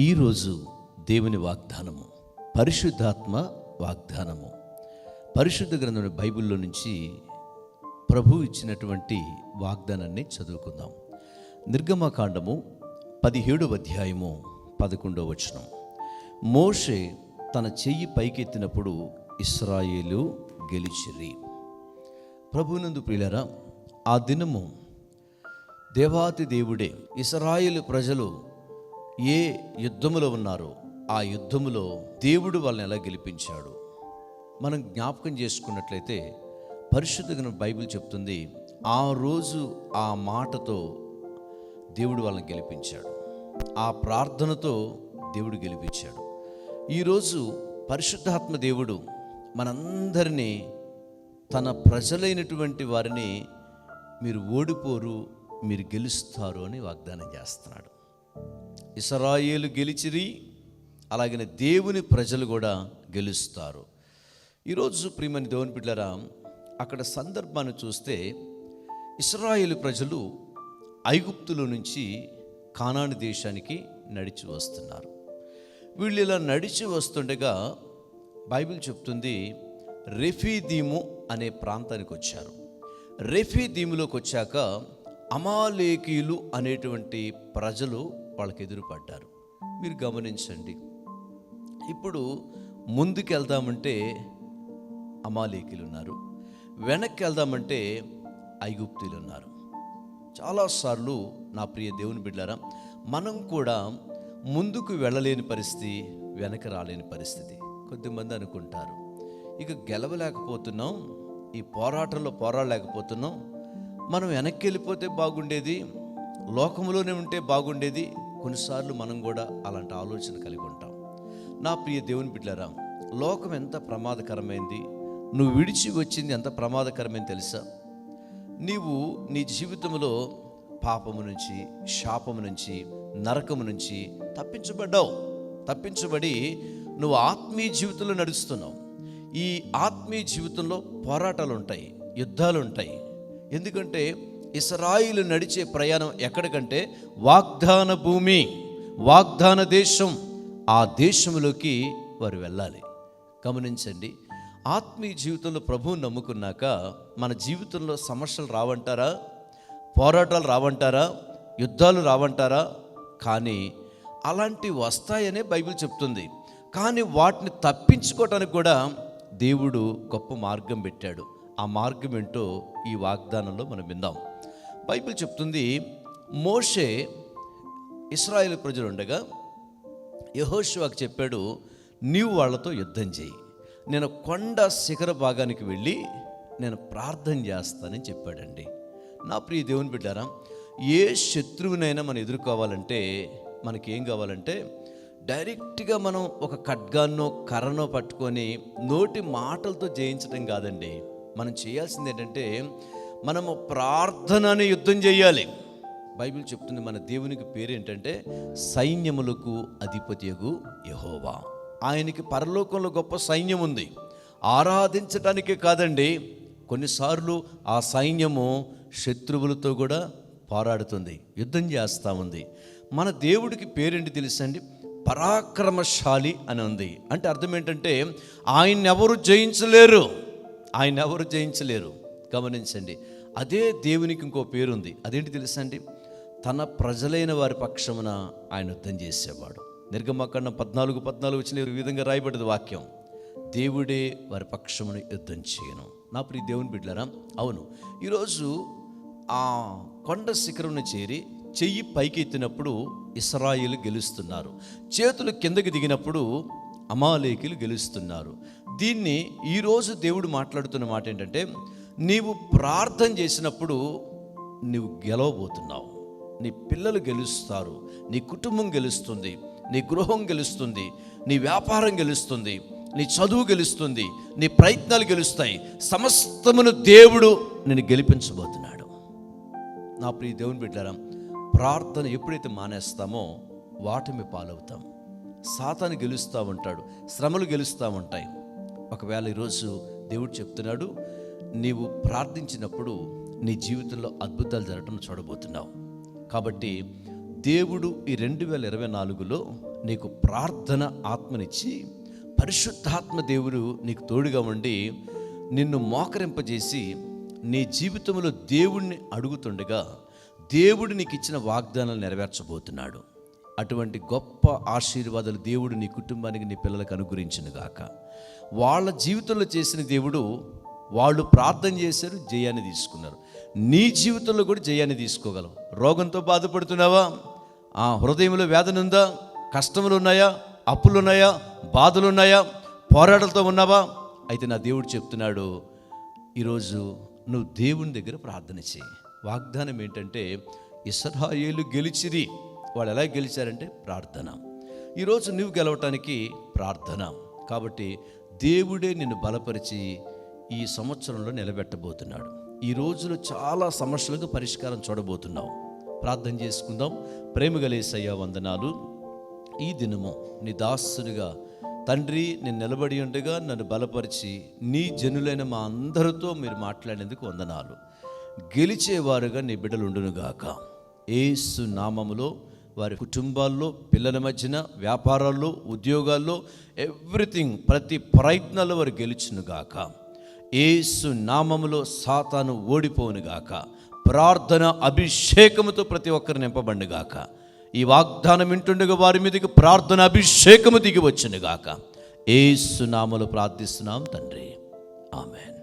ఈరోజు దేవుని వాగ్దానము పరిశుద్ధాత్మ వాగ్దానము. పరిశుద్ధ గ్రంథం బైబిల్లో నుంచి ప్రభు ఇచ్చినటువంటి వాగ్దానాన్ని చదువుకుందాం. నిర్గమకాండము పదిహేడవ అధ్యాయము పదకొండవ వచనం. మోషే తన చెయ్యి పైకెత్తినప్పుడు ఇస్రాయేలు గెలిచిరి. ప్రభునందు ప్రియులరా ఆ దినము దేవాతి దేవుడే ఇస్రాయేలు ప్రజలు ఏ యుద్ధములో ఉన్నారో ఆ యుద్ధములో దేవుడు వాళ్ళని ఎలా గెలిపించాడు? మనం జ్ఞాపకం చేసుకున్నట్లయితే పరిశుద్ధ బైబిల్ చెప్తుంది ఆ రోజు ఆ మాటతో దేవుడు వాళ్ళని గెలిపించాడు. ఆ ప్రార్థనతో దేవుడు గెలిపించాడు. ఈరోజు పరిశుద్ధాత్మ దేవుడు మనందరినీ తన ప్రజలైనటువంటి వారిని మీరు ఓడిపోరు మీరు గెలుస్తారు అని వాగ్దానం చేస్తున్నాడు. ఇస్రాయేలు గెలిచిరి అలాగనే దేవుని ప్రజలు కూడా గెలుస్తారు. ఈరోజు ప్రియమని దేవుని బిడ్డరా అక్కడ సందర్భాన్ని చూస్తే ఇస్రాయేలు ప్రజలు ఐగుప్తులో నుంచి కానాని దేశానికి నడిచి వస్తున్నారు. వీళ్ళు ఇలా నడిచి వస్తుండగా బైబిల్ చెప్తుంది రెఫీదీము అనే ప్రాంతానికి వచ్చారు. రెఫీదీములోకి వచ్చాక అమాలేకీలు అనేటువంటి ప్రజలు వాళ్ళకి ఎదురుపడ్డారు. మీరు గమనించండి. ఇప్పుడు ముందుకు వెళ్దామంటే ఉన్నారు వెనక్కి వెళ్దామంటే ఐగుప్తులు ఉన్నారు చాలాసార్లు నా ప్రియ దేవుని బిడ్డారా మనం కూడా ముందుకు వెళ్ళలేని పరిస్థితి వెనక రాలేని పరిస్థితి కొద్దిమంది అనుకుంటారు. ఇక గెలవలేకపోతున్నాం ఈ పోరాటంలో పోరాడలేకపోతున్నాం మనం వెనక్కి వెళ్ళిపోతే బాగుండేది లోకంలోనే ఉంటే బాగుండేది కొన్నిసార్లు మనం కూడా అలాంటి ఆలోచన కలిగి ఉంటాం. నా ప్రియ దేవుని బిడ్డారా లోకం ఎంత ప్రమాదకరమైంది నువ్వు విడిచి వచ్చింది ఎంత ప్రమాదకరమైంది తెలుసా? నీవు నీ జీవితంలో పాపము నుంచి శాపము నుంచి నరకము నుంచి తప్పించబడ్డావు. తప్పించబడి నువ్వు ఆత్మీయ జీవితంలో నడుస్తున్నావు. ఈ ఆత్మీయ జీవితంలో పోరాటాలు ఉంటాయి యుద్ధాలు ఉంటాయి. ఎందుకంటే ఇస్రాయిలు నడిచే ప్రయాణం ఎక్కడికంటే వాగ్దాన భూమి వాగ్దాన దేశం ఆ దేశంలోకి వారు వెళ్ళాలి. గమనించండి ఆత్మీయ జీవితంలో ప్రభువుని నమ్ముకున్నాక మన జీవితంలో సమస్యలు రావంటారా? పోరాటాలు రావంటారా? యుద్ధాలు రావంటారా? కానీ అలాంటివి వస్తాయనే బైబిల్ చెప్తుంది. కానీ వాటిని తప్పించుకోవటానికి కూడా దేవుడు గొప్ప మార్గం పెట్టాడు. ఆ మార్గం ఏంటో ఈ వాగ్దానంలో మనం విందాం. బైబిల్ చెప్తుంది మోషే ఇస్రాయేల్ ప్రజలు ఉండగా యహోషువాకు చెప్పాడు నీవు వాళ్ళతో యుద్ధం చేయి నేను కొండ శిఖర భాగానికి వెళ్ళి నేను ప్రార్థన చేస్తానని చెప్పాడండి. నా ప్రియ దేవుని బిడ్డారా ఏ శత్రువునైనా మనం ఎదుర్కోవాలంటే మనకేం కావాలంటే డైరెక్ట్గా మనం ఒక ఖడ్గాన్నో కర్రనో పట్టుకొని నోటి మాటలతో జయించడం కాదండి. మనం చేయాల్సింది ఏంటంటే మనము ప్రార్థనని యుద్ధం చేయాలి. బైబిల్ చెప్తుంది మన దేవునికి పేరేంటంటే సైన్యములకు అధిపతియగు యహోవా. ఆయనకి పరలోకంలో గొప్ప సైన్యం ఉంది. ఆరాధించటానికే కాదండి కొన్నిసార్లు ఆ సైన్యము శత్రువులతో కూడా పోరాడుతుంది యుద్ధం చేస్తూ ఉంది. మన దేవుడికి పేరేంటి తెలుసండి? పరాక్రమశాలి అని ఉంది. అంటే అర్థం ఏంటంటే ఆయన ఎవరు జయించలేరు? ఆయన ఎవరు జయించలేరు? గమనించండి. అదే దేవునికి ఇంకో పేరుంది. అదేంటి తెలుసండి తన ప్రజలైన వారి పక్షమున ఆయన యుద్ధం చేసేవాడు. నిర్గమకాండం పద్నాలుగు పద్నాలుగు వచ్చిన ఈ విధంగా రాయబడ్డది వాక్యం. దేవుడే వారి పక్షమున యుద్ధం చేయను. నా ప్రియ దేవుని బిడ్డలరా అవును. ఈరోజు ఆ కొండ శిఖరంను చేరి చెయ్యి పైకెత్తినప్పుడు ఇస్రాయిలు గెలుస్తున్నారు. చేతులు కిందకి దిగినప్పుడు అమాలేకులు గెలుస్తున్నారు. దీన్ని ఈరోజు దేవుడు మాట్లాడుతున్న మాట ఏంటంటే నీవు ప్రార్థన చేసినప్పుడు నీవు గెలవబోతున్నావు. నీ పిల్లలు గెలుస్తారు నీ కుటుంబం గెలుస్తుంది నీ గృహం గెలుస్తుంది నీ వ్యాపారం గెలుస్తుంది నీ చదువు గెలుస్తుంది నీ ప్రయత్నాలు గెలుస్తాయి. సమస్తమును దేవుడు నేను గెలిపించబోతున్నాడు. నా ప్రియ దేవుని బిడ్డారా ప్రార్థన ఎప్పుడైతే మానేస్తామో వాటిమి పాలవుతాం. సాతాను గెలుస్తూ ఉంటాడు శ్రమలు గెలుస్తూ ఉంటాయి. ఒకవేళ ఈరోజు దేవుడు చెప్తున్నాడు నీవు ప్రార్థించినప్పుడు నీ జీవితంలో అద్భుతాలు జరగటం చూడబోతున్నావు. కాబట్టి దేవుడు ఈ రెండు వేల ఇరవై నాలుగులో నీకు ప్రార్థన ఆత్మనిచ్చి పరిశుద్ధాత్మ దేవుడు నీకు తోడుగా ఉండి నిన్ను మోకరింపజేసి నీ జీవితంలో దేవుణ్ణి అడుగుతుండగా దేవుడు నీకు ఇచ్చిన వాగ్దానాలు నెరవేర్చబోతున్నాడు. అటువంటి గొప్ప ఆశీర్వాదాలు దేవుడు నీ కుటుంబానికి నీ పిల్లలకు అనుగ్రహించును గాక వాళ్ళ జీవితంలో చేసిన దేవుడు వాళ్ళు ప్రార్థన చేశారు జయాన్ని తీసుకున్నారు. నీ జీవితంలో కూడా జయాన్ని తీసుకోగలవు. రోగంతో బాధపడుతున్నావా? ఆ హృదయంలో వేదన ఉందా కష్టములు ఉన్నాయా అప్పులు ఉన్నాయా బాధలు ఉన్నాయా పోరాటాలతో ఉన్నావా? అయితే నా దేవుడు చెప్తున్నాడు ఈరోజు నువ్వు దేవుని దగ్గర ప్రార్థన చేయి. వాగ్దానం ఏంటంటే ఇస్రాయేలు గెలిచిది వాళ్ళు ఎలా గెలిచారంటే ప్రార్థన. ఈరోజు నువ్వు గెలవటానికి ప్రార్థన. కాబట్టి దేవుడే నిన్ను బలపరిచి ఈ సంవత్సరంలో నిలబెట్టబోతున్నాడు. ఈ రోజులో చాలా సమస్యలకు పరిష్కారం చూడబోతున్నావు ప్రార్థన చేసుకుందాం. ప్రేమ గలేసయ్యా వందనాలు. ఈ దినము నీ దాసునిగా తండ్రి నేను నిలబడి ఉండగా నన్ను బలపరిచి నీ జనులైన మా అందరితో మీరు మాట్లాడేందుకు వందనాలు. గెలిచేవారుగా నీ బిడ్డలు ఉండునుగాక ఏసు నామములో వారి కుటుంబాల్లో పిల్లల మధ్యన వ్యాపారాల్లో ఉద్యోగాల్లో ఎవ్రీథింగ్ ప్రతి ప్రయత్నాల్లో వారు గెలుచునుగాక ఏసు నామములో సాతాను ఓడిపోనుగాక ప్రార్థన అభిషేకముతో ప్రతి ఒక్కరు నింపబండుగాక ఈ వాగ్దానం వింటుండగా వారి మీదకి ప్రార్థన అభిషేకము దిగి వచ్చినగాక ఏసు నామములో ప్రార్థిస్తున్నాం తండ్రి. ఆమెన్.